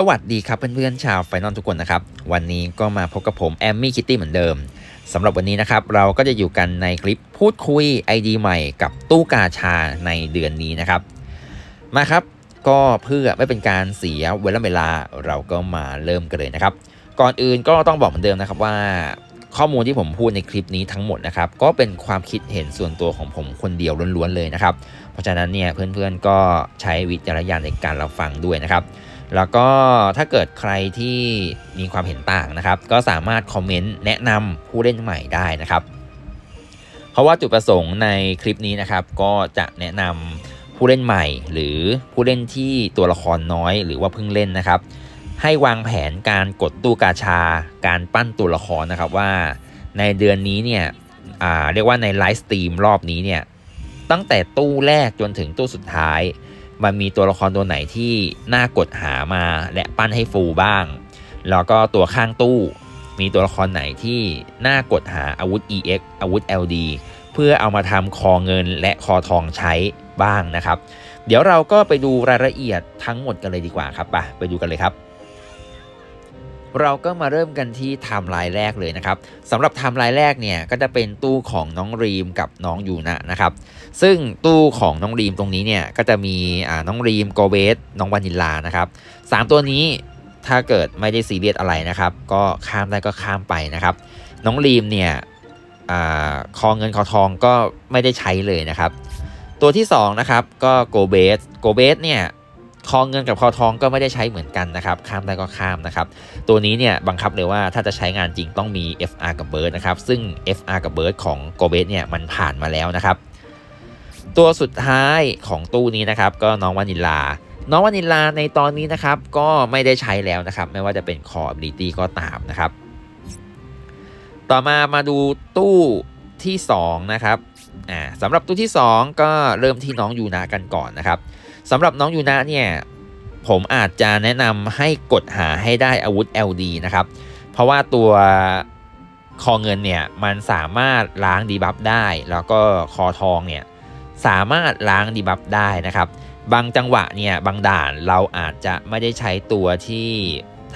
สวัสดีครับเพื่อนๆชาวไฟนอลทุกคนนะครับ วันนี้ก็มาพบกับผมแอมมี่คิตตี้เหมือนเดิมสำหรับวันนี้นะครับ เราก็จะอยู่กันในคลิปพูดคุย ID ใหม่กับตู้กาชาในเดือนนี้นะครับ มาครับก็เพื่อไม่เป็นการเสียเวลาเวลาเราก็มาเริ่มกันเลยนะครับ ก่อนอื่นก็ต้องบอกเหมือนเดิมนะครับว่า ข้อมูลที่ผมพูดในคลิปนี้ทั้งหมดนะครับก็เป็นความคิดเห็นส่วนตัวของผมคนเดียวล้วนๆเลยนะครับ เพราะฉะนั้นเนี่ยเพื่อนๆก็ใช้วิจารณญาณในการรับฟังด้วยนะครับ แล้วก็ถ้าเกิดใครที่มีความเห็นต่างนะครับ ก็สามารถคอมเมนต์แนะนำผู้เล่นใหม่ได้นะครับ เพราะว่าจุดประสงค์ในคลิปนี้นะครับ ก็จะแนะนำผู้เล่นใหม่ หรือผู้เล่นที่ตัวละครน้อยหรือว่าเพิ่งเล่นนะครับ ให้วางแผนการกดตู้กาชา การปั้นตัวละครนะครับว่าในเดือนนี้เนี่ยเรียกว่าในไลฟ์สตรีมรอบนี้เนี่ยตั้งแต่ตู้แรกจนถึงตู้สุดท้าย มันมีตัวละครตัวไหนที่น่ากดหามาและปั้นให้ฟูบ้าง แล้วก็ตัวข้างตู้ มีตัวละครไหนที่น่ากดหาอาวุธ EX อาวุธ LD เพื่อเอามาทำคอเงินและคอทองใช้บ้างนะครับ เดี๋ยวเราก็ไปดูรายละเอียดทั้งหมดกันเลยดีกว่าครับไปไปดูกันเลยครับ เราก็มาเริ่มกันที่ไทม์ไลน์แรกเลยนะครับสำหรับไทม์ไลน์แรกเนี่ยก็จะเป็นตู้ของน้องรีมกับน้องยูนะนะครับซึ่งตู้ของน้องรีมตรงนี้เนี่ยก็จะมีอ่าน้องรีมโกเบสน้องวานิลลานะครับสามตัวนี้ถ้าเกิดไม่ได้ซีเรียสอะไรนะครับ ก็ข้ามได้ก็ข้ามไปนะครับ น้องรีมเนี่ยอาคอเงินคอทองก็ไม่ได้ใช้เลยนะครับ ตัวที่2นะครับก็โกเบสโกเบสเนี่ย คอเงินกับคอทองก็ไม่ได้ใช้เหมือนกันนะครับ ข้ามได้ก็ข้ามนะครับ ตัวนี้เนี่ยบังคับเลยว่าถ้าจะใช้งานจริงต้องมี FR กับเบิร์ดนะครับ ซึ่ง FR กับเบิร์ดของโกเบสเนี่ยมันผ่านมาแล้วนะครับ ตัวสุดท้ายของตู้นี้นะครับ ก็น้องวานิลา น้องวานิลาในตอนนี้นะครับ ก็ไม่ได้ใช้แล้วนะครับ ไม่ว่าจะเป็นคอ ability ก็ตามนะครับ ต่อมามาดูตู้ที่ 2 นะครับอ่าสำหรับตู้ที่ 2 ก็เริ่มที่น้องยูนากันก่อนนะครับ สำหรับน้องยูนาเนี่ยผมอาจจะแนะนำให้กดหาให้ได้อาวุธ LD นะครับ เพราะว่าตัวคอเงินเนี่ยมันสามารถล้างดีบัฟได้ แล้วก็คอทองเนี่ยสามารถล้างดีบัฟได้นะครับ บางจังหวะเนี่ยบางด่านเราอาจจะไม่ได้ใช้ตัวที่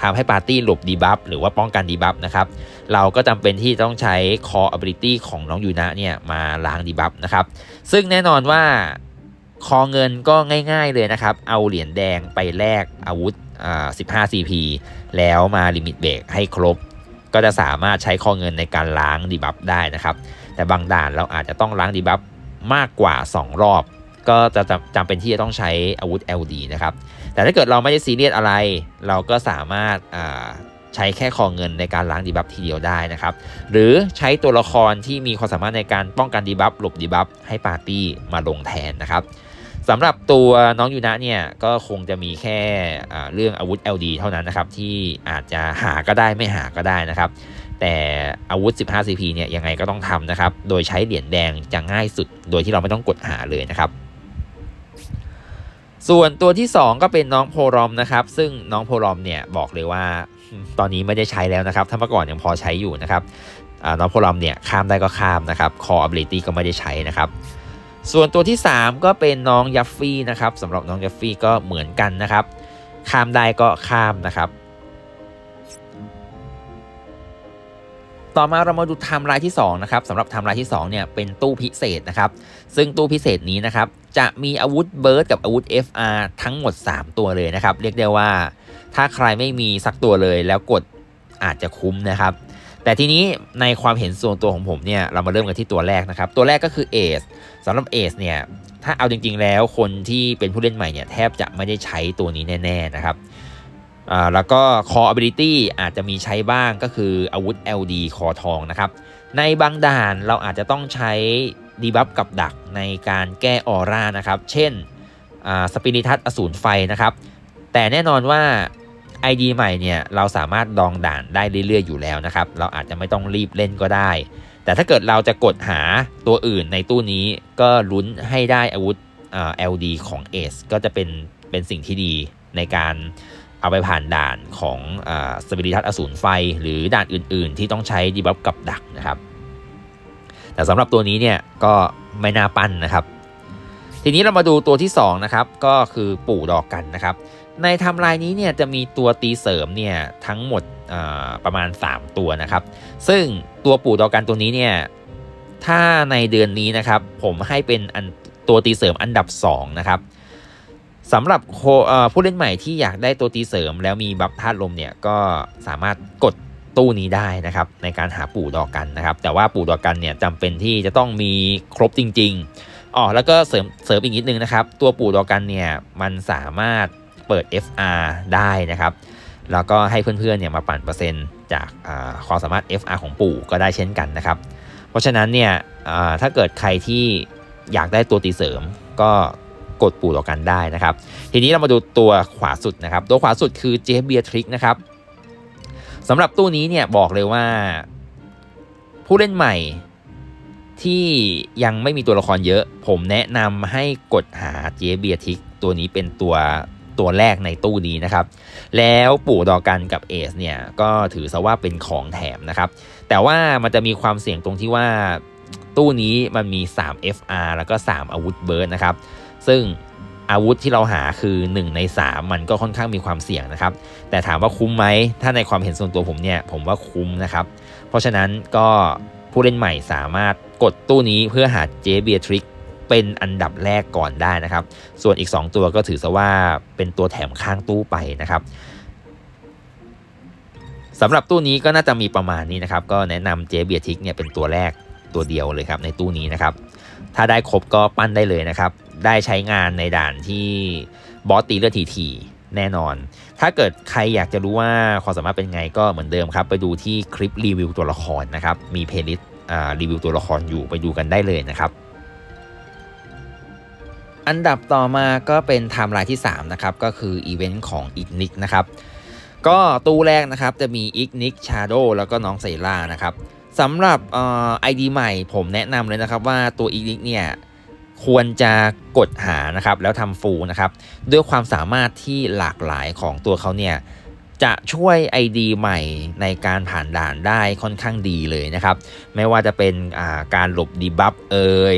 ทำให้ปาร์ตี้หลบดีบัฟหรือว่าป้องกันดีบัฟนะครับ เราก็จำเป็นที่ต้องใช้ Core Ability ของน้องยูนะเนี่ยมาล้างดีบัฟนะครับ ซึ่งแน่นอนว่า คอเงินก็ง่าย ๆเลยนะครับ เอาเหรียญแดงไปแลกอาวุธอ่า15 CP แล้วมาลิมิตเบรกให้ครบ ก็จะสามารถใช้คอเงินในการล้างดีบัฟได้นะครับ แต่บางด่านเราอาจจะต้องล้างดีบัฟมากกว่า 2 รอบ ก็จะจำเป็นที่จะต้องใช้อาวุธ LD นะครับ แต่ถ้าเกิดเราไม่ได้ซีเรียสอะไร เราก็สามารถาใช้แค่คอเงินในการล้างดีบัฟทีเดียวได้นะครับ หรือใช้ตัวละครที่มีความสามารถในการป้องกันดีบัฟหลบดีบัฟให้ปาร์ตี้มาลงแทนนะครับ สำหรับตัวน้องยูนะเนี่ยก็คงจะมีแค่เรื่องอาวุธ LD เท่านั้นนะครับที่อาจจะหาก็ได้ไม่หาก็ได้นะครับ แต่อาวุธ 15 CP เนี่ยยังไงก็ต้องทำนะครับ โดยใช้เหรียญแดงจะง่ายสุด โดยที่เราไม่ต้องกดหาเลยนะครับ ส่วนตัวที่ 2 ก็เป็นน้องโพรอมนะครับ ซึ่งน้องโพรอมเนี่ยบอกเลยว่าตอนนี้ไม่ได้ใช้แล้วนะครับ ถ้าเมื่อก่อนยังพอใช้อยู่นะครับน้องโพรอมเนี่ยข้ามได้ก็ข้ามนะครับ Core Ability ก็ไม่ได้ใช้นะครับ ส่วนตัวที่ 3 ก็เป็นน้องยัฟฟี่นะครับสำหรับน้องยัฟฟี่ก็เหมือนกันนะครับ ข้ามได้ก็ข้ามนะครับ ต่อมาเรามาดูไทม์ไลน์ที่2นะครับสำหรับไทม์ไลน์ที่2เนี่ยเป็นตู้พิเศษนะครับ ซึ่งตู้พิเศษนี้นะครับ จะมีอาวุธเบิร์ดกับอาวุธ FR ทั้งหมด 3 ตัวเลยนะครับ เรียกได้ว่า ถ้าใครไม่มีสักตัวเลยแล้วกดอาจจะคุ้มนะครับ แต่ทีนี้ในความเห็นส่วนตัวของผมเนี่ยเรามาเริ่มกันที่ตัวแรกนะครับ ตัวแรกก็คือเอสสำหรับเอสเนี่ยถ้าเอาจริง ๆ แล้วคนที่เป็นผู้เล่นใหม่เนี่ยแทบจะไม่ได้ใช้ตัวนี้แน่ ๆ นะครับอ่าแล้วก็ Core Ability อาจจะมีใช้บ้างก็คืออาวุธ LD คอทองนะครับ ในบางด่านเราอาจจะต้องใช้ดีบัฟกับดักในการแก้ออร่านะครับ เช่นสปิริทัสอสูรไฟนะครับ แต่แน่นอนว่า ID ใหม่เนี่ยเราสามารถดองด่านได้เรื่อยๆอยู่แล้วนะครับ เราอาจจะไม่ต้องรีบเล่นก็ได้ แต่ถ้าเกิดเราจะกดหาตัวอื่นในตู้นี้ก็ลุ้นให้ได้อาวุธอ่า LD ของ Ace ก็จะเป็นเป็นสิ่งที่ดีในการเอาไปผ่านด่านของสปิริทัสอสูรไฟ หรือด่านอื่นๆ ที่ต้องใช้ดีบัฟกับดักนะครับ แต่สำหรับตัวนี้เนี่ยก็ไม่น่าปั้นนะครับ ทีนี้เรามาดูตัวที่2นะครับก็คือปู่ดอกกันนะครับ ในไทำลายนี้เนี่ยจะมีตัวตีเสริมเนี่ยทั้งหมดประมาณ 3 ตัวนะครับ ซึ่งตัวปู่ดอกันตัวนี้เนี่ยถ้าในเดือนนี้นะครับผมให้เป็นอันตัวตีเสริมอันดับ 2 นะครับสำหรับผู้เล่นใหม่ที่อยากได้ตัวตีเสริม แล้วมีบัฟธาตุลมเนี่ยก็สามารถกดตู้นี้ได้นะครับในการหาปู่ดอกันนะครับ แต่ว่าปู่ดอกันเนี่ยจำเป็นที่จะต้องมีครบจริง ๆอ๋อแล้วก็เสริมเสริมอีกนิดนึงนะครับ ตัวปู่ดอกันเนี่ยมันสามารถ ปิด FR ได้นะครับ แล้วก็ให้เพื่อนๆเนี่ยมาปั่นเปอร์เซ็นต์จากความสามารถ FR ของปู่ก็ได้เช่นกันนะครับ เพราะฉะนั้นเนี่ยถ้าเกิดใครที่อยากได้ตัวตีเสริมก็กดปู่ต่อกันได้นะครับ ทีนี้เรามาดูตัวขวาสุดนะครับ ตัวขวาสุดคือเจฟเบียทริกนะครับสำหรับตู้นี้เนี่ยบอกเลยว่าผู้เล่นใหม่ที่ยังไม่มีตัวละครเยอะ ผมแนะนำให้กดหาเจเบียทริกตัวนี้เป็นตัว ตัวแรกในตู้นี้นะครับ แล้วปู่ดอกันกับเอสเนี่ยก็ถือซะว่าเป็นของแถมนะครับ แต่ว่ามันจะมีความเสี่ยงตรงที่ว่าตู้นี้มันมี 3 FR แล้วก็ 3 อาวุธเบิร์ดนะครับ ซึ่งอาวุธที่เราหาคือ 1 ใน 3 มันก็ค่อนข้างมีความเสี่ยงนะครับ แต่ถามว่าคุ้มไหม ถ้าในความเห็นส่วนตัวผมเนี่ย ผมว่าคุ้มนะครับ เพราะฉะนั้นก็ผู้เล่นใหม่สามารถกดตู้นี้เพื่อหาเจเบียทริก เป็นอันดับแรกก่อนได้นะครับ ส่วนอีก 2 ตัวก็ถือซะว่าเป็นตัวแถมข้างตู้ไปนะครับสำหรับตู้นี้ก็น่าจะมีประมาณนี้นะครับ ก็แนะนำเจเบียทิกเนี่ยเป็นตัวแรกตัวเดียวเลยครับในตู้นี้นะครับ ถ้าได้ครบก็ปั้นได้เลยนะครับ ได้ใช้งานในด่านที่บอสตีเลือดทีแน่นอน ถ้าเกิดใครอยากจะรู้ว่าความสามารถเป็นไงก็เหมือนเดิมครับ ไปดูที่คลิปรีวิวตัวละครนะครับ มีเพลย์ลิสต์รีวิวตัวละครอยู่ไปดูกันได้เลยนะครับ อันดับต่อมาก็เป็นไทม์ไลน์ที่3นะครับก็คืออีเวนต์ของอีกนิกนะครับก็ตู้แรกนะครับจะมีอีกนิกชาโดแล้วก็น้องเซล่านะครับสำหรับไอดีใหม่ผมแนะนำเลยนะครับว่าตัวอีกนิกเนี่ยควรจะกดหานะครับแล้วทำฟูนะครับด้วยความสามารถที่หลากหลายของตัวเขาเนี่ยจะช่วย ID ใหม่ในการผ่านด่านได้ค่อนข้างดีเลยนะครับ ไม่ว่าจะเป็นการหลบดีบัฟเอ่ย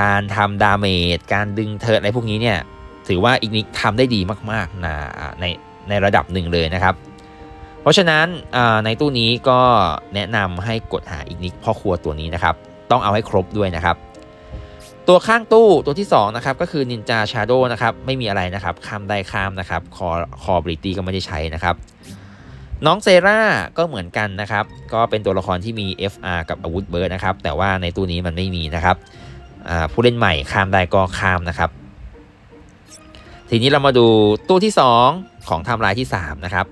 การทำดาเมจการดึงเทิร์อะไรพวกนี้เนี่ยถือว่าอีกนิกทำได้ดีมากๆนะในในระดับหนึ่งเลยนะครับ เพราะฉะนั้นในตู้นี้ก็แนะนำให้กดหาอีกนิกพ่อครัวตัวนี้นะครับ ต้องเอาให้ครบด้วยนะครับ ตัวข้างตู้ตัวที่2นะครับก็คือนินจาชาโดนะครับไม่มีอะไรนะครับข้ามได้ข้ามนะครับคอคอบริตี้ก็ไม่ได้ใช้นะครับน้องเซราก็เหมือนกันนะครับ ก็เป็นตัวละครที่มี FR กับอาวุธเบิร์ดนะครับ แต่ว่าในตู้นี้มันไม่มีนะครับ ผู้เล่นใหม่ข้ามได้ก็ข้ามนะครับ ทีนี้เรามาดูตู้ที่ 2 ของไทม์ไลน์ที่3นะครับ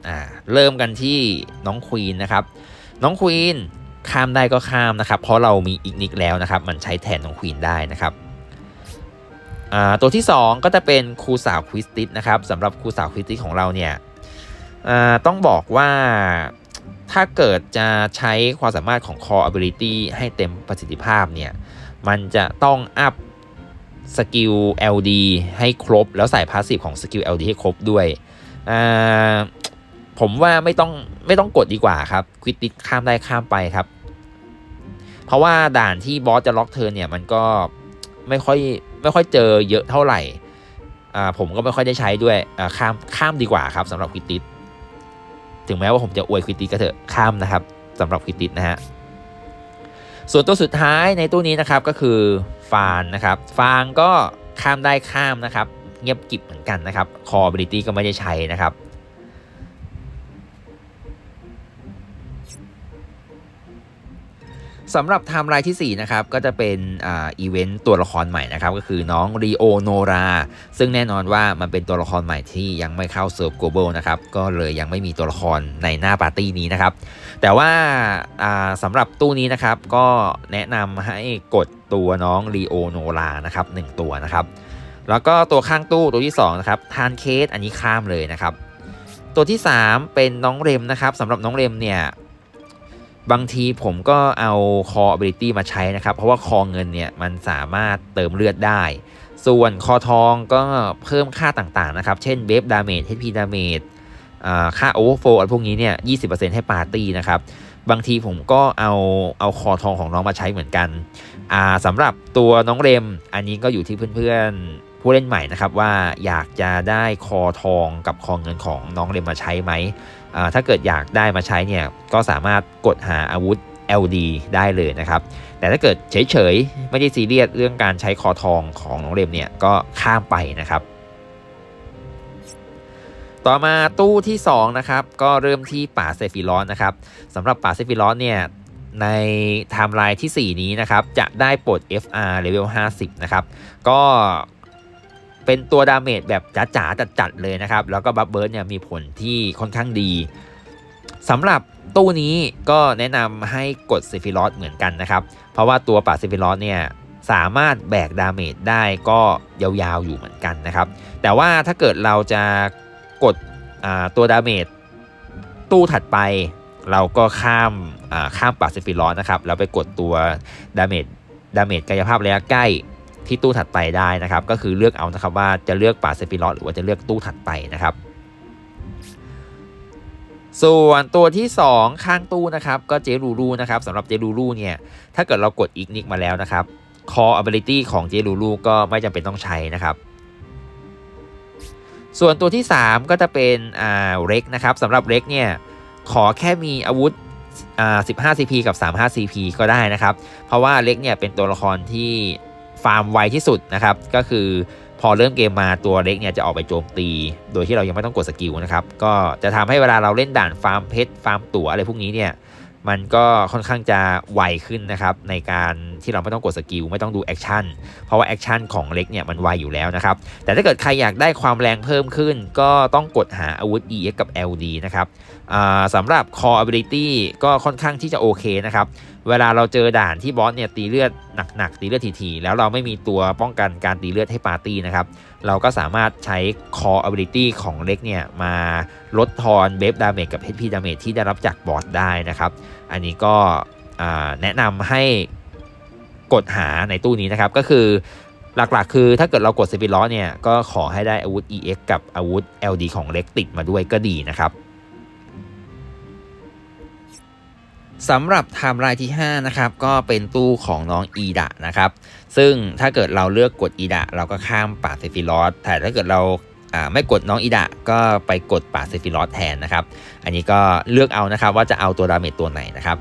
เริ่มกันที่น้องควีนนะครับ น้องควีนข้ามได้ก็ข้ามนะครับ เพราะเรามีอีกนิกแล้วนะครับ มันใช้แทนน้องควีนได้นะครับตัวที่ 2 ก็จะเป็นครูสาวควิสติสนะครับสำหรับครูสาวควิสติสของเราเนี่ยต้องบอกว่าถ้าเกิดจะใช้ความสามารถของ Core Ability ให้เต็มประสิทธิภาพเนี่ย มันจะต้องอัพสกิล LD ให้ครบ แล้วใส่พาสซีฟของสกิล LD ให้ครบด้วย ผมว่าไม่ต้องไม่ต้องกดดีกว่าครับควิดติดข้ามได้ข้ามไปครับ เพราะว่าด่านที่บอสจะล็อกเธอเนี่ยมันก็ไม่ค่อยไม่ค่อยเจอเยอะเท่าไหร่ผมก็ไม่ค่อยได้ใช้ด้วยข้ามข้ามดีกว่าครับสำหรับควิดติดถึงแม้ว่าผมจะอวยควิดติดก็เถอะข้ามนะครับสำหรับควิดติดนะฮะ ส่วนตัวสุดท้ายในตู้นี้นะครับก็คือฟานนะครับฟางก็ข้ามได้ข้ามนะครับเงียบกิบเหมือนกันนะครับคอบริตีก็ไม่ได้ใช้นะครับ สำหรับไทม์ไลน์ที่ 4 นะครับ ก็จะเป็นอีเวนต์ตัวละครใหม่นะครับ ก็คือน้องรีโอโนรา ซึ่งแน่นอนว่ามันเป็นตัวละครใหม่ที่ยังไม่เข้าเซิร์ฟโกลบอลนะครับ ก็เลยยังไม่มีตัวละครในหน้าปาร์ตี้นี้นะครับ แต่ว่าสำหรับตู้นี้นะครับ ก็แนะนำให้กดตัวน้องรีโอโนรานะครับ1ตัวนะครับ แล้วก็ตัวข้างตู้ตัวที่2นะครับทานเคสอันนี้ข้ามเลยนะครับตัวที่ 3 เป็นน้องเรมนะครับสำหรับน้องเรมเนี่ย บางทีผมก็เอา core ability มาใช้นะครับ เพราะว่าคอเงินเนี่ยมันสามารถเติมเลือดได้ ส่วนคอทองก็เพิ่มค่าต่างๆนะครับ เช่นเบฟดาเมจ HP ดาเมจค่าโอเวอร์โฟอะไรพวกนี้เนี่ย 20%ให้ปาร์ตี้นะครับ บางทีผมก็เอาเอาคอทองของน้องมาใช้เหมือนกันสำหรับตัวน้องเรม อันนี้ก็อยู่ที่เพื่อนๆ ผู้เล่นใหม่นะครับว่าอยากจะได้คอทองกับคอเงินของน้องเรมมาใช้ไหม ถ้าเกิดอยากได้มาใช้เนี่ยก็สามารถกดหาอาวุธ LD ได้เลยนะครับ แต่ถ้าเกิดเฉยๆ ไม่ได้ซีเรียสเรื่องการใช้คอทองของน้องเรมเนี่ยก็ข้ามไปนะครับ ต่อมาตู้ที่ 2 นะครับ ก็เริ่มที่ป่าเซฟิลอนนะครับสำหรับป่าเซฟิลอนเนี่ยในไทม์ไลน์ที่ 4 นี้นะครับ จะได้ปลด FR level 50 นะครับ ก็ เป็นตัวดาเมจแบบจ๋าๆจัดๆเลยนะครับ แล้วก็บัฟเบิร์ดเนี่ยมีผลที่ค่อนข้างดีสำหรับตู้นี้ก็แนะนำให้กดเซฟิลอสเหมือนกันนะครับ เพราะว่าตัวป่าเซฟิลอสเนี่ยสามารถแบกดาเมจได้ก็ยาวๆอยู่เหมือนกันนะครับ แต่ว่าถ้าเกิดเราจะกดตัวดาเมจตู้ถัดไปเราก็ข้ามข้ามป่าเซฟิลอสนะครับแล้วไปกดตัวดาเมจดาเมจกายภาพระยะใกล้ ที่ตู้ถัดไปได้นะครับ ก็คือเลือกเอานะครับว่าจะเลือกป่าเซฟิลอสหรือว่าจะเลือกตู้ถัดไปนะครับ ส่วนตัวที่ 2 ข้างตู้นะครับ ก็เจรูรูนะครับสำหรับเจรูรูเนี่ยถ้าเกิดเรากดอีกนิกมาแล้วนะครับ Core Ability ของเจรูรูก็ไม่จำเป็นต้องใช้นะครับส่วนตัวที่ 3 ก็จะเป็นอ่าเร็กนะครับสำหรับเร็กเนี่ยขอแค่มีอาวุธอ่า15 CP กับ 35 CP ก็ได้นะครับ เพราะว่าเร็กเนี่ยเป็นตัวละครที่ ฟาร์มไวที่สุดนะครับ ก็คือพอเริ่มเกมมาตัวเล็กเนี่ยจะออกไปโจมตี โดยที่เรายังไม่ต้องกดสกิลนะครับ ก็จะทำให้เวลาเราเล่นด่านฟาร์มเพชรฟาร์มตั๋วอะไรพวกนี้เนี่ยมันก็ค่อนข้างจะไวขึ้นนะครับในการที่เราไม่ต้องกดสกิลไม่ต้องดูแอคชั่นเพราะว่าแอคชั่นของเล็กเนี่ยมันไวอยู่แล้วนะครับ แต่ถ้าเกิดใครอยากได้ความแรงเพิ่มขึ้น ก็ต้องกดหาอาวุธ EX กับ LD นะครับสำหรับ Core Ability ก็ค่อนข้างที่จะโอเคนะครับเวลาเราเจอด่านที่บอสเนี่ยตีเลือดหนักๆตีเลือดทีๆแล้วเราไม่มีตัวป้องกันการตีเลือดให้ปาร์ตี้นะครับ เราก็สามารถใช้ Core Ability ของเล็กเนี่ยมาลดทอนเบฟดาเมจกับ HP ดาเมจที่ได้รับจากบอสได้นะครับ อันนี้ก็แนะนำให้กดหาในตู้นี้นะครับ ก็คือหลักๆ คือถ้าเกิดเรากดเซฟิล้อเนี่ย ก็ขอให้ได้อาวุธ EX กับอาวุธ LD ของเล็กติดมาด้วยก็ดีนะครับ สำหรับไทม์ไลน์ที่5นะครับก็เป็นตู้ของน้องอีดะนะครับซึ่งถ้าเกิดเราเลือกกดอีดะเราก็ข้ามป่าเซฟิลอสแต่ถ้าเกิดเราไม่กดน้องอีดะก็ไปกดป่าเซฟิลอสแทนนะครับ อันนี้ก็เลือกเอานะครับว่าจะเอาตัวดาเมจตัวไหนนะครับ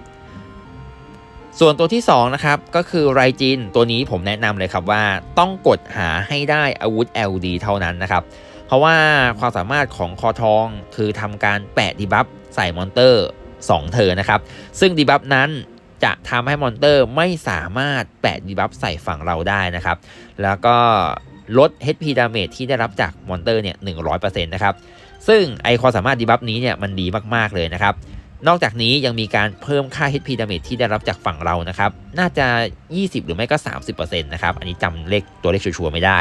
ส่วนตัวที่2นะครับก็คือไรจินตัวนี้ผมแนะนำเลยครับว่าต้องกดหาให้ได้อาวุธ LD เท่านั้นนะครับ เพราะว่าความสามารถของคอทองคือทำการแปะดีบัฟใส่มอนเตอร์ 2 เธอนะครับ ซึ่งดีบัฟนั้นจะทำให้มอนเตอร์ไม่สามารถแปะดีบัฟใส่ฝั่งเราได้นะครับ แล้วก็ลด HP damage ที่ได้รับจากมอนเตอร์เนี่ย 100%นะครับ ซึ่งไอความสามารถดีบัฟนี้เนี่ยมันดีมาก ๆ เลยนะครับ นอกจากนี้ยังมีการเพิ่มค่า HP damage ที่ได้รับจากฝั่งเรานะครับ น่าจะ 20 หรือไม่ก็ 30%นะครับ อันนี้จำเลขตัวเลขชัวร์ๆไม่ได้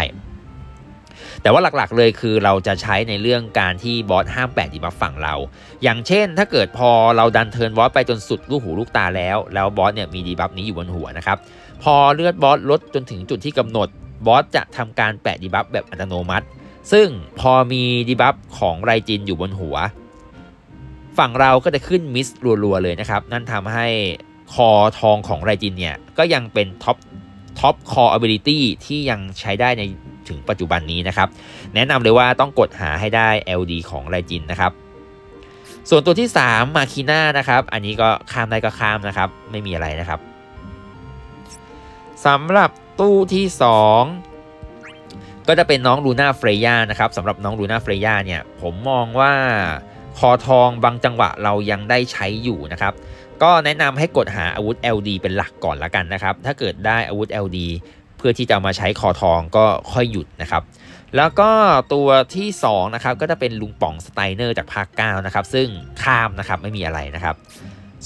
แต่ว่าหลักๆเลยคือเราจะใช้ในเรื่องการที่บอสห้ามแปะดีบัฟฝั่งเรา อย่างเช่น ถ้าเกิดพอเราดันเทิร์นบอสไปจนสุดลูกหูลูกตาแล้ว แล้วบอสเนี่ยมีดีบัฟนี้อยู่บนหัวนะครับ พอเลือดบอสลดจนถึงจุดที่กำหนดบอสจะทำการแปะดีบัฟแบบอัตโนมัติ ซึ่งพอมีดีบัฟของไรจินอยู่บนหัว ฝั่งเราก็จะขึ้นมิสรัวๆเลยนะครับ นั่นทำให้คอทองของไรจินเนี่ยก็ยังเป็นท็อปท็อปคอ ability ที่ยังใช้ได้ใน ถึงปัจจุบันนี้นะครับ แนะนำเลยว่าต้องกดหาให้ได้ LD ของไรจินนะครับ ส่วนตัวที่ 3 มาคีน่านะครับ อันนี้ก็ข้ามได้ก็ข้ามนะครับ ไม่มีอะไรนะครับสำหรับตู้ที่ 2 ก็จะเป็นน้องลูน่าเฟรย่านะครับสำหรับน้องลูน่าเฟรย่าเนี่ยผมมองว่าคอทองบางจังหวะเรายังได้ใช้อยู่นะครับ ก็แนะนำให้กดหาอาวุธ LD เป็นหลักก่อนละกันนะครับ ถ้าเกิดได้อาวุธ LD เพื่อที่จะมาใช้คอทองก็ค่อยหยุดนะครับ แล้วก็ตัวที่2นะครับก็จะเป็นลุงป๋องสไตเนอร์จากภาค9นะครับซึ่งข้ามนะครับไม่มีอะไรนะครับ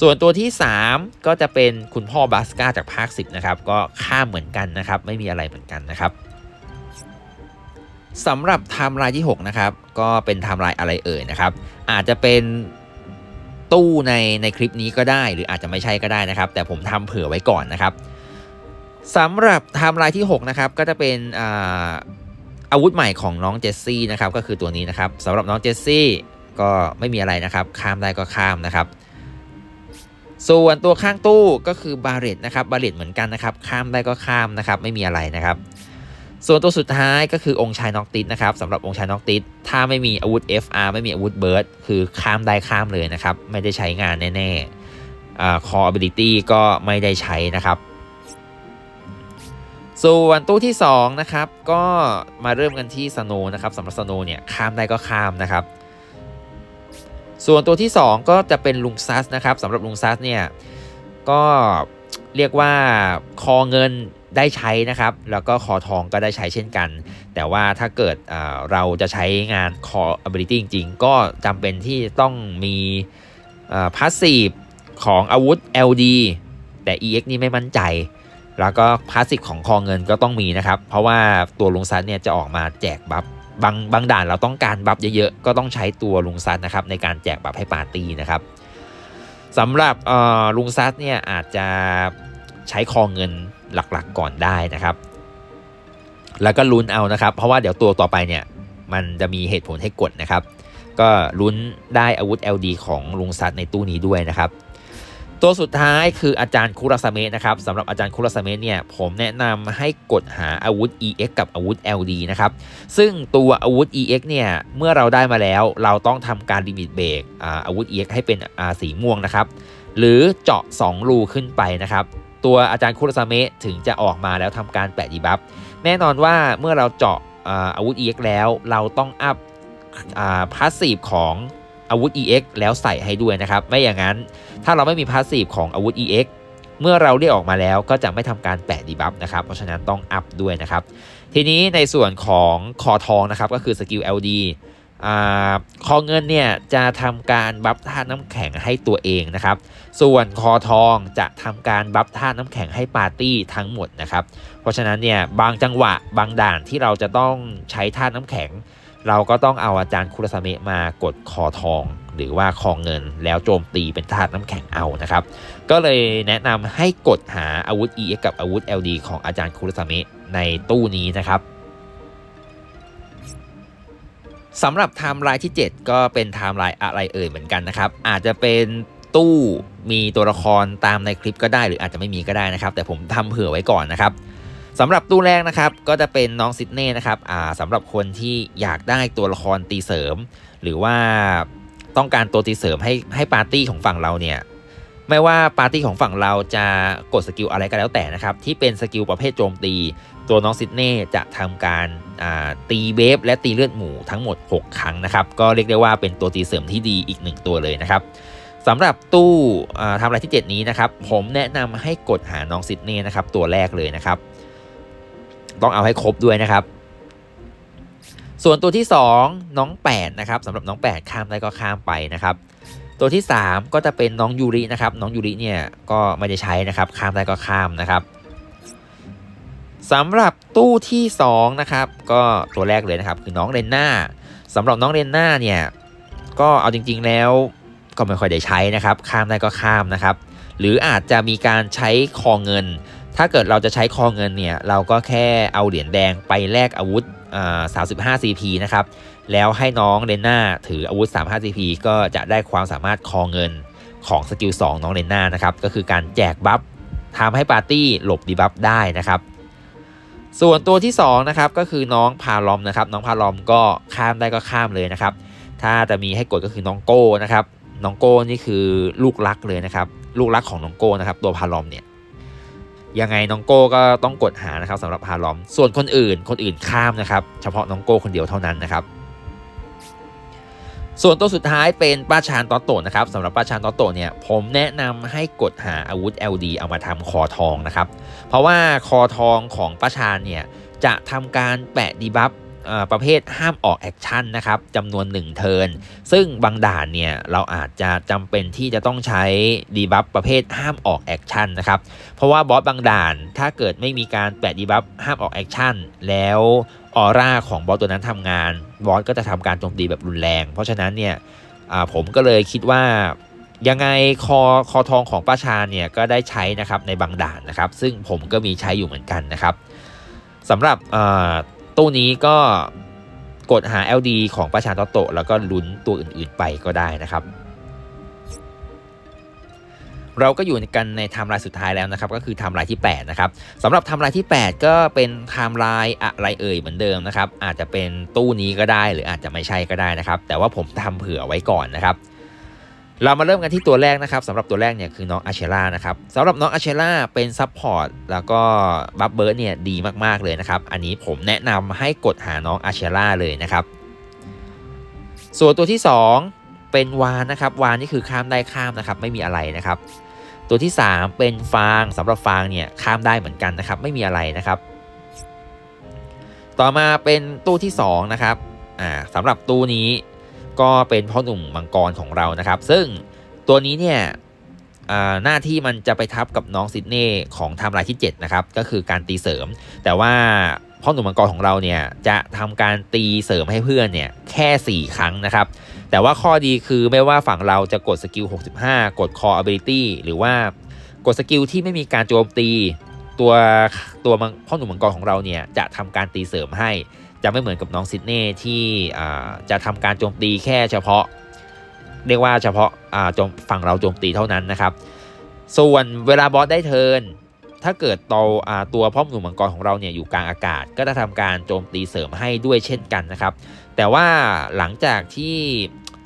ส่วนตัวที่ 3 ก็จะเป็นคุณพ่อบาสกาจากภาค 10นะครับก็ข้ามเหมือนกันนะครับไม่มีอะไรเหมือนกันนะครับสำหรับไทม์ไลน์ที่ 6 นะครับ ก็เป็นไทม์ไลน์อะไรเอ่ยนะครับ อาจจะเป็นตู้ในในคลิปนี้ก็ได้ หรืออาจจะไม่ใช่ก็ได้นะครับ แต่ผมทำเผื่อไว้ก่อนนะครับ สำหรับไทม์ไลน์ที่ 6 นะครับ ก็จะเป็นอาวุธใหม่ของน้องเจสซี่นะครับ ก็คือตัวนี้นะครับสำหรับน้องเจสซี่ก็ไม่มีอะไรนะครับ ข้ามได้ก็ข้ามนะครับ ส่วนตัวข้างตู้ก็คือบาเรตนะครับบาเรตเหมือนกันนะครับ ข้ามได้ก็ข้ามนะครับ ไม่มีอะไรนะครับ ส่วนตัวสุดท้ายก็คือองค์ชายน็อกติดนะครับสำหรับองค์ชายน็อกติดถ้าไม่มีอาวุธ FR ไม่มีอาวุธเบิร์ดคือข้ามได้ข้ามเลยนะครับ ไม่ได้ใช้งานแน่ๆคอ่า core ability ก็ไม่ได้ใช้นะครับ ส่วนตู้ที่2นะครับก็มาเริ่มกันที่สโนนะครับสำหรับสโนเนี่ยข้ามได้ก็ข้ามนะครับ ส่วนตัวที่ 2 ก็จะเป็นลุงซัสนะครับสำหรับลุงซัสเนี่ยก็เรียกว่าคอเงินได้ใช้นะครับ แล้วก็คอทองก็ได้ใช้เช่นกัน แต่ว่าถ้าเกิดเราจะใช้งาน core ability จริงๆ ก็จำเป็นที่ต้องมีพาสซีฟของอาวุธ LD แต่ EX นี่ไม่มั่นใจ แล้วก็พาสซีฟของคอเงินก็ต้องมีนะครับ เพราะว่าตัวลุงซันเนี่ยจะออกมาแจกบัฟบางบางด่านเราต้องการบัฟเยอะๆ ก็ต้องใช้ตัวลุงซันนะครับในการแจกบัฟให้ปาร์ตี้นะครับสำหรับลุงซัสเนี่ยอาจจะใช้คอเงินหลักๆก่อนได้นะครับ แล้วก็ลุ้นเอานะครับ เพราะว่าเดี๋ยวตัวต่อไปเนี่ยมันจะมีเหตุผลให้กดนะครับ ก็ลุ้นได้อาวุธ LD ของลุงซัดในตู้นี้ด้วยนะครับ ตัวสุดท้ายคืออาจารย์คุรสเมะนะครับสำหรับอาจารย์คุรสเมะเนี่ยผมแนะนำให้กดหาอาวุธ EX กับอาวุธ LD นะครับซึ่งตัวอาวุธ EX เนี่ยเมื่อเราได้มาแล้วเราต้องทำการลิมิตเบรกอาวุธ EX ให้เป็นสีม่วงนะครับหรือเจาะ 2 รูขึ้นไปนะครับตัวอาจารย์คุรซาเมะถึงจะออกมาแล้วทำการแปะดีบัฟแน่นอนว่าเมื่อเราเจาะอาอาวุธ EX แล้วเราต้องอัพพาสซีฟของ อาวุธ EX แล้วใส่ให้ด้วยนะครับ ไม่อย่างนั้นถ้าเราไม่มีพาสซีฟของอาวุธ EX เมื่อเราได้ออกมาแล้วก็จะไม่ทำการแปะดีบัฟนะครับ เพราะฉะนั้นต้องอัพด้วยนะครับ ทีนี้ในส่วนของคอทองนะครับก็คือสกิล LD อาคอเงินเนี่ยจะทำการบัฟธาตุน้ำแข็งให้ตัวเองนะครับ ส่วนคอทองจะทำการบัฟธาตุน้ำแข็งให้ปาร์ตี้ทั้งหมดนะครับ เพราะฉะนั้นเนี่ยบางจังหวะบางด่านที่เราจะต้องใช้ธาตุน้ำแข็ง เราก็ต้องเอาอาจารย์คุรสเมะมากดคอทอง หรือว่าคองเงิน แล้วโจมตีเป็นธาตุน้ำแข็งเอานะครับ ก็เลยแนะนำให้กดหาอาวุธ EX กับอาวุธ LD ของอาจารย์คุรสเมะในตู้นี้นะครับสำหรับไทม์ไลน์ที่ 7 ก็เป็นไทม์ไลน์อะไรเอ่ยเหมือนกันนะครับ อาจจะเป็นตู้มีตัวละครตามในคลิปก็ได้หรืออาจจะไม่มีก็ได้นะครับ แต่ผมทำเผื่อไว้ก่อนนะครับ สำหรับตู้แรกนะครับก็จะเป็นน้องซิดเน่นะครับอ่าสำหรับคนที่อยากได้ตัวละครตีเสริม หรือว่าต้องการตัวตีเสริมให้ให้ปาร์ตี้ของฝั่งเราเนี่ยไม่ว่าปาร์ตี้ของฝั่งเราจะกดสกิลอะไรก็แล้วแต่นะครับที่เป็นสกิลประเภทโจมตี ตัวน้องซิดเน่จะทำการตีเวฟและตีเลือดหมูทั้งหมด 6 ครั้งนะครับก็เรียกได้ว่าเป็นตัวตีเสริมที่ดีอีกหนึ่งตัวเลยนะครับสำหรับตู้ทำอะไรที่ 7 นี้นะครับผมแนะนำให้กดหาน้องซิดเน่นะครับตัวแรกเลยนะครับ ต้องเอาให้ครบด้วยนะครับ ส่วนตัวที่ 2 น้อง8นะครับสำหรับน้อง 8 ข้ามได้ก็ข้ามไปนะครับ ตัวที่ 3 ก็จะเป็นน้องยูรินะครับ น้องยูริเนี่ยก็ไม่ได้ใช้นะครับ ข้ามได้ก็ข้ามนะครับสำหรับตู้ที่2นะครับก็ตัวแรกเลยนะครับ คือน้องเรนน่าสำหรับน้องเรนน่าเนี่ยก็เอาจริง ๆแล้วก็ไม่ค่อยได้ใช้นะครับ ข้ามได้ก็ข้ามนะครับ หรืออาจจะมีการใช้คอเงิน ถ้าเกิดเราจะใช้คอเงินเนี่ยเราก็แค่เอาเหรียญแดงไปแลกอาวุธสามสิบห้า CP นะครับ แล้วให้น้องเรนน่าถืออาวุธ 35 CP ก็จะได้ความสามารถคอเงินของสกิล2น้องเรนน่านะครับ ก็คือการแจกบัฟทำให้ปาร์ตี้หลบดีบัฟได้นะครับ ส่วนตัวที่2นะครับก็คือน้องพาลอมนะครับ น้องพาลอมก็ข้ามได้ก็ข้ามเลยนะครับ ถ้าจะมีให้กดก็คือน้องโก้นะครับ น้องโก้นี่คือลูกรักเลยนะครับ ลูกรักของน้องโก้นะครับ ตัวพาลอมเนี่ย ยังไงน้องโก้ก็ต้องกดหานะครับสำหรับพาลอม ส่วนคนอื่นคนอื่นข้ามนะครับ เฉพาะน้องโก้คนเดียวเท่านั้นนะครับ ส่วนตัวสุดท้ายเป็นป้าชานตอโตนะครับสำหรับป้าชานตอโตเนี่ยผมแนะนำให้กดหาอาวุธ LD เอามาทำคอทองนะครับ เพราะว่าคอทองของป้าชานเนี่ยจะทำการแปะดีบัฟ ประเภทห้ามออกแอคชั่นนะครับจำนวน 1 เทิร์นซึ่งบางด่านเนี่ยเราอาจจะจำเป็นที่จะต้องใช้ดีบัฟประเภทห้ามออกแอคชั่นนะครับเพราะว่าบอสบางด่านถ้าเกิดไม่มีการแปะดีบัฟห้ามออกแอคชั่นแล้วออร่าของบอสตัวนั้นทำงานบอสก็จะทำการโจมตีแบบรุนแรง เพราะฉะนั้นเนี่ยผมก็เลยคิดว่ายังไงคอคอทองของป้าชาเนี่ยก็ได้ใช้นะครับในบางด่านนะครับ ซึ่งผมก็มีใช้อยู่เหมือนกันนะครับสำหรับ ตู้นี้ก็กดหา LD ของประชาโตโตแล้วก็ลุ้นตัวอื่นๆไปก็ได้นะครับ เราก็อยู่กันในไทม์ไลน์สุดท้ายแล้วนะครับ ก็คือไทม์ไลน์ที่ 8 นะครับสำหรับไทม์ไลน์ที่ 8 ก็เป็นไทม์ไลน์อะไรเอ่ยเหมือนเดิมนะครับ อาจจะเป็นตู้นี้ก็ได้หรืออาจจะไม่ใช่ก็ได้นะครับ แต่ว่าผมทำเผื่อไว้ก่อนนะครับ เรามาเริ่มกันที่ตัวแรกนะครับสำหรับตัวแรกเนี่ยคือน้องอาเชล่านะครับสำหรับน้องอาเชล่าเป็นซัพพอร์ตแล้วก็บัฟเบิร์ดเนี่ยดีมากๆเลยนะครับ อันนี้ผมแนะนำให้กดหาน้องอาเชล่าเลยนะครับส่วนตัวที่ 2 เป็นวานนะครับวานนี่คือข้ามได้ข้ามนะครับไม่มีอะไรนะครับ ตัวที่ 3 เป็นฟางสำหรับฟางเนี่ยข้ามได้เหมือนกันนะครับ ไม่มีอะไรนะครับ ต่อมาเป็นตู้ที่2นะครับอ่าสำหรับตู้นี้ ก็เป็นพ่อหนุ่มมังกรของเรานะครับ ซึ่งตัวนี้เนี่ยหน้าที่มันจะไปทับกับน้องซิดเน่ของไทม์ไลน์ที่ 7 นะครับ ก็คือการตีเสริม แต่ว่าพ่อหนุ่มมังกรของเราเนี่ยจะทำการตีเสริมให้เพื่อนเนี่ยแค่ 4 ครั้งนะครับ แต่ว่าข้อดีคือไม่ว่าฝั่งเราจะกดสกิล 65 กด Core Ability หรือว่ากดสกิลที่ไม่มีการโจมตี ตัวตัวพ่อหนุ่มมังกรของเราเนี่ยจะทำการตีเสริมให้ จะไม่เหมือนกับน้องซิดเน่ที่จะทำการโจมตีแค่เฉพาะ เรียกว่าเฉพาะาฝั่งเราโจมตีเท่านั้นนะครับ ส่วนเวลาบอสได้เทินถ้าเกิดตัวอ่าตัวพ่อหนุ่มมังกรของเราเนี่ยอยู่กลางอากาศ ก็จะทำการโจมตีเสริมให้ด้วยเช่นกันนะครับ แต่ว่าหลังจากที่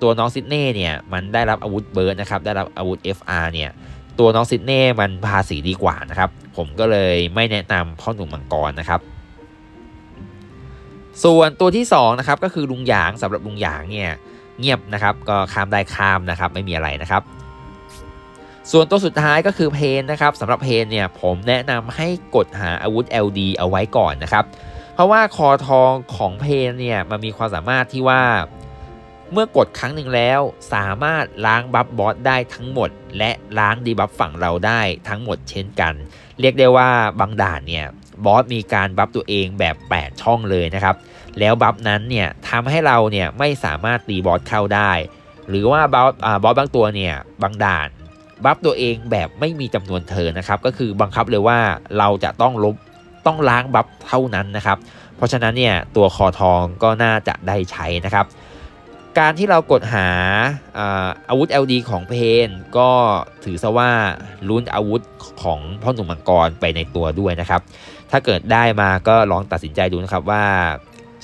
ตัวน้องซิดเน่เนี่ยมันได้รับอาวุธเบิร์ดนะครับได้รับอาวุธ FR เนี่ยตัวน้องซิดเน่มันภาษีดีกว่านะครับ ผมก็เลยไม่แนะนำพ่อหนุ่มมังกรนะครับ ส่วนตัวที่2นะครับก็คือลุงหยางสำหรับลุงหยางเนี่ยเงียบนะครับก็ข้ามได้ข้ามนะครับไม่มีอะไรนะครับ ส่วนตัวสุดท้ายก็คือเพนนะครับสำหรับเพนเนี่ยผมแนะนำให้กดหาอาวุธ LD เอาไว้ก่อนนะครับ เพราะว่าคอทองของเพนเนี่ยมันมีความสามารถที่ว่าเมื่อกดครั้งหนึ่งแล้วสามารถล้างบัฟบอสได้ทั้งหมด และล้างดีบัฟฝั่งเราได้ทั้งหมดเช่นกัน เรียกได้ว่าบางด่านเนี่ย บอสมีการบัฟตัวเองแบบ 8 ช่องเลยนะครับ แล้วบัฟนั้นเนี่ยทำให้เราเนี่ยไม่สามารถตีบอสเข้าได้ หรือว่าบอสบอสบางตัวเนี่ยบางด่านบัฟตัวเองแบบไม่มีจำนวนเทินนะครับ ก็คือบังคับเลยว่าเราจะต้องลบต้องล้างบัฟเท่านั้นนะครับ เพราะฉะนั้นเนี่ยตัวคอทองก็น่าจะได้ใช้นะครับ การที่เรากดหาอาอาวุธ LD ของเพนก็ถือซะว่าลุ้นอาวุธของพ่อหนุ่มมังกรไปในตัวด้วยนะครับ ถ้าเกิดได้มาก็ลองตัดสินใจดูนะครับว่า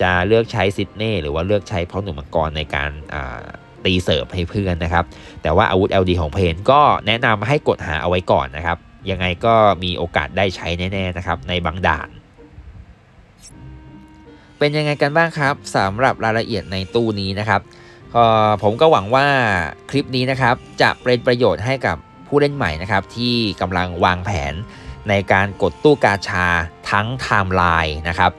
จะเลือกใช้ซิดเน่หรือว่าเลือกใช้พ่อหนุ่มมังกรในการตีเสิร์ฟให้เพื่อนนะครับ แต่ว่าอาวุธ LD ของเพนก็แนะนำให้กดหาเอาไว้ก่อนนะครับ ยังไงก็มีโอกาสได้ใช้แน่ๆนะครับในบางด่านเป็นยังไงกันบ้างครับสำหรับรายละเอียดในตู้นี้นะครับผมก็หวังว่าคลิปนี้นะครับจะเป็นประโยชน์ให้กับผู้เล่นใหม่นะครับที่กำลังวางแผน ในการกดตู้กาชาทั้งไทม์ไลน์นะครับ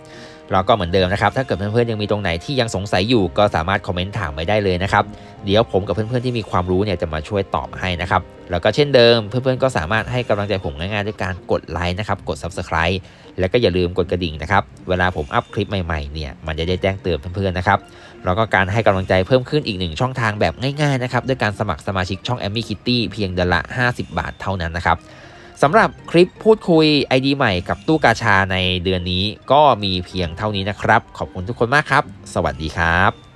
แล้วก็เหมือนเดิมนะครับ ถ้าเกิดเพื่อนๆยังมีตรงไหนที่ยังสงสัยอยู่ก็สามารถคอมเมนต์ถามไว้ได้เลยนะครับ เดี๋ยวผมกับเพื่อนๆที่มีความรู้เนี่ยจะมาช่วยตอบให้นะครับ แล้วก็เช่นเดิมเพื่อนๆก็สามารถให้กำลังใจผมง่ายๆด้วยการกดไลค์นะครับ กด Subscribe แล้วก็อย่าลืมกดกระดิ่งนะครับ เวลาผมอัพคลิปใหม่ๆเนี่ยมันจะได้แจ้งเตือนเพื่อนๆนะครับ แล้วก็การให้กำลังใจเพิ่มขึ้นอีกหนึ่งช่องทางแบบง่ายๆนะครับด้วยการสมัครสมาชิกช่อง a m m y Kitty เพียงเดือนละ 50 บาทเท่านั้นนะครับ สำหรับคลิปพูดคุย ID ใหม่กับตู้กาชาในเดือนนี้ก็มีเพียงเท่านี้นะครับ ขอบคุณทุกคนมากครับ สวัสดีครับ